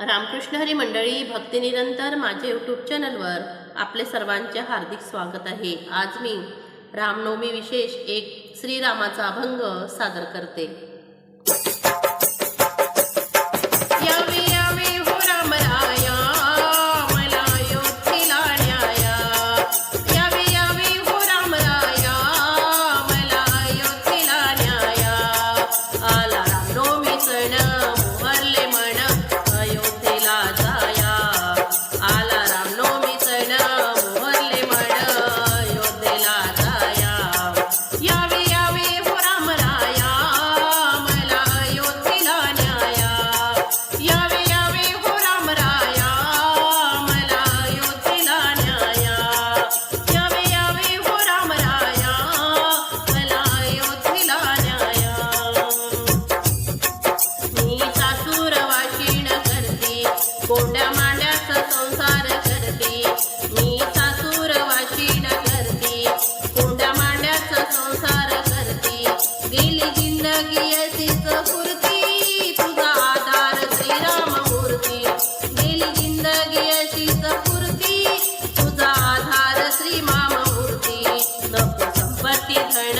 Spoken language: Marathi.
रामकृष्ण हरी मंडळी भक्तिनिरंतर माझे यूट्यूब चॅनलवर आपले सर्वांचे हार्दिक स्वागत आहे. आज मी रामनवमी विशेष एक श्रीरामाचा अभंग सादर करते. Như